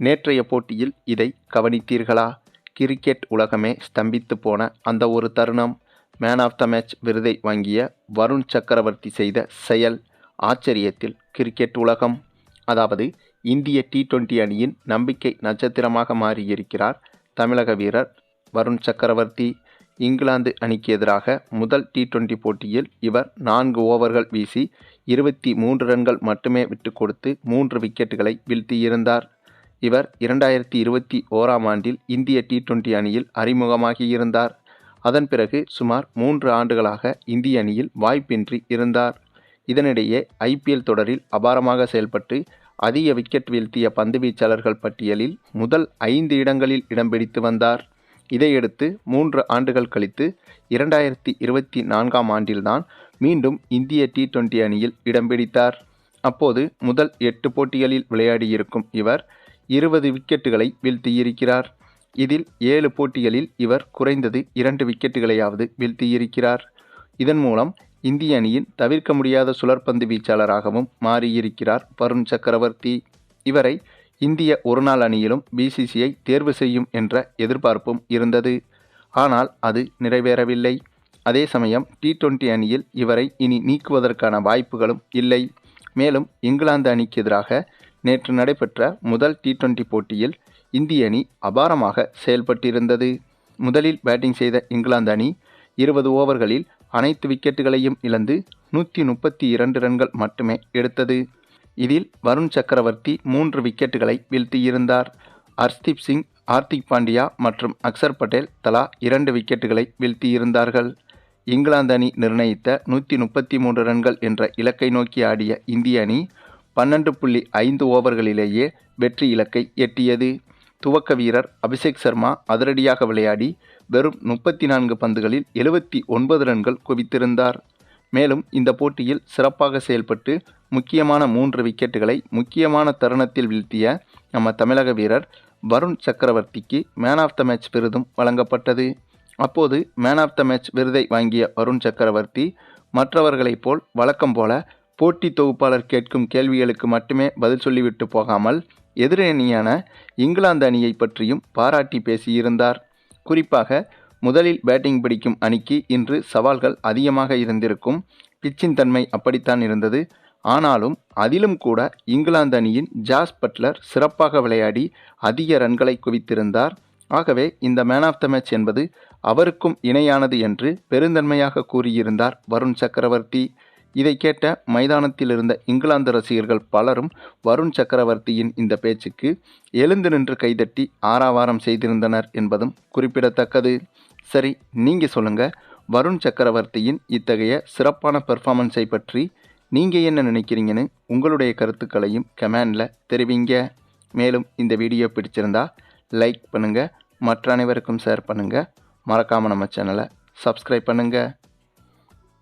நேற்றைய போட்டியில் இதை கவனித்தீர்களா? கிரிக்கெட் உலகமே ஸ்தம்பித்து போன அந்த ஒரு தருணம் மேன் ஆஃப் த மேட்ச் விருதை வாங்கிய வருண் சக்கரவர்த்தி செய்த செயல் ஆச்சரியத்தில் கிரிக்கெட் உலகம். அதாவது இந்திய டி டுவெண்டி அணியின் நம்பிக்கை நட்சத்திரமாக மாறியிருக்கிறார் தமிழக வீரர் வருண் சக்கரவர்த்தி. இங்கிலாந்து அணிக்கு எதிராக முதல் டி டுவெண்டி போட்டியில் இவர் நான்கு ஓவர்கள் வீசி இருபத்தி மூன்று ரன்கள் மட்டுமே விட்டு கொடுத்து மூன்று விக்கெட்டுகளை வீழ்த்தியிருந்தார். இவர் இரண்டாயிரத்தி இருபத்தி ஓராம் ஆண்டில் இந்திய டி டுவெண்டி அணியில் அறிமுகமாகியிருந்தார். அதன் பிறகு சுமார் மூன்று ஆண்டுகளாக இந்திய அணியில் வாய்ப்பின்றி இருந்தார். இதனிடையே ஐபிஎல் தொடரில் அபாரமாக செயல்பட்டு அதிக விக்கெட் வீழ்த்திய பந்து வீச்சாளர்கள் பட்டியலில் முதல் ஐந்து இடங்களில் இடம் பிடித்து வந்தார். இதையடுத்து மூன்று ஆண்டுகள் கழித்து இரண்டாயிரத்தி இருபத்தி நான்காம் ஆண்டில்தான் மீண்டும் இந்திய டி டுவெண்டி அணியில் இடம் பிடித்தார். அப்போது முதல் எட்டு போட்டிகளில் விளையாடியிருக்கும் இவர் இருபது விக்கெட்டுகளை வீழ்த்தியிருக்கிறார். இதில் ஏழு போட்டிகளில் இவர் குறைந்தது இரண்டு விக்கெட்டுகளையாவது வீழ்த்தியிருக்கிறார். இதன் மூலம் இந்திய அணியின் தவிர்க்க முடியாத சுழற்பந்து வீச்சாளராகவும் மாறியிருக்கிறார் வருண் சக்கரவர்த்தி. இவரை இந்திய ஒருநாள் அணியிலும் பிசிசிஐ தேர்வு செய்யும் என்ற எதிர்பார்ப்பும் இருந்தது. ஆனால் அது நிறைவேறவில்லை. அதே சமயம் டி டுவெண்டி அணியில் இவரை இனி நீக்குவதற்கான வாய்ப்புகளும் இல்லை. மேலும் இங்கிலாந்து அணிக்கு எதிராக நேற்று நடைபெற்ற முதல் டி டுவெண்டி போட்டியில் இந்திய அணி அபாரமாக செயல்பட்டிருந்தது. முதலில் பேட்டிங் செய்த இங்கிலாந்து அணி இருபது ஓவர்களில் அனைத்து விக்கெட்டுகளையும் இழந்து நூற்றி முப்பத்தி இரண்டு ரன்கள் மட்டுமே எடுத்தது. இதில் வருண் சக்கரவர்த்தி மூன்று விக்கெட்டுகளை வீழ்த்தியிருந்தார். அர்ஸ்தீப் சிங் ஹார்திக் பாண்டியா மற்றும் அக்சர் பட்டேல் தலா இரண்டு விக்கெட்டுகளை வீழ்த்தியிருந்தார்கள். இங்கிலாந்து அணி நிர்ணயித்த நூற்றி முப்பத்தி மூன்று ரன்கள் என்ற இலக்கை நோக்கி ஆடிய இந்திய அணி பன்னெண்டு புள்ளி ஐந்து ஓவர்களிலேயே வெற்றி இலக்கை எட்டியது. துவக்க வீரர் அபிஷேக் சர்மா அதிரடியாக விளையாடி வெறும் முப்பத்தி நான்கு பந்துகளில் எழுபத்தி ஒன்பது ரன்கள் குவித்திருந்தார். மேலும் இந்த போட்டியில் சிறப்பாக செயல்பட்டு முக்கியமான மூன்று விக்கெட்டுகளை முக்கியமான தருணத்தில் வீழ்த்திய நம்ம தமிழக வீரர் வருண் சக்கரவர்த்திக்கு மேன் ஆஃப் த மேட்ச் விருதும் வழங்கப்பட்டது. அப்போது மேன் ஆஃப் த மேட்ச் விருதை வாங்கிய வருண் சக்கரவர்த்தி மற்றவர்களைப் போல் வழக்கம் போல போட்டி தொகுப்பாளர் கேட்கும் கேள்விகளுக்கு மட்டுமே பதில் சொல்லிவிட்டு போகாமல் எதிரணியான இங்கிலாந்து அணியை பற்றியும் பாராட்டி பேசியிருந்தார். குறிப்பாக முதலில் பேட்டிங் பிடிக்கும் அணிக்கு இன்று சவால்கள் அதிகமாக இருந்திருக்கும். பிச்சின் தன்மை அப்படித்தான் இருந்தது. ஆனாலும் அதிலும் கூட இங்கிலாந்து அணியின் ஜாஸ் பட்லர் சிறப்பாக விளையாடி அதிக ரன்களை குவித்திருந்தார். ஆகவே இந்த மேன் ஆஃப் த மேட்ச் என்பது அவருக்கும் இணையானது என்று பெருந்தன்மையாக கூறியிருந்தார் வருண் சக்கரவர்த்தி. இதை கேட்ட மைதானத்தில் இருந்த இங்கிலாந்து ரசிகர்கள் பலரும் வருண் சக்கரவர்த்தியின் இந்த பேச்சுக்கு எழுந்து நின்று கைதட்டி ஆறாவாரம் செய்திருந்தனர் என்பதும் குறிப்பிடத்தக்கது. சரி நீங்கள் சொல்லுங்கள் வருண் சக்கரவர்த்தியின் இத்தகைய சிறப்பான பெர்ஃபார்மன்ஸை பற்றி நீங்கள் என்ன நினைக்கிறீங்கன்னு உங்களுடைய கருத்துக்களையும் கமெண்டில் தெரிவிங்க. மேலும் இந்த வீடியோ பிடிச்சிருந்தா லைக் பண்ணுங்கள் மற்ற அனைவருக்கும் ஷேர் பண்ணுங்கள் மறக்காமல் நம்ம சேனலை சப்ஸ்கிரைப் பண்ணுங்கள்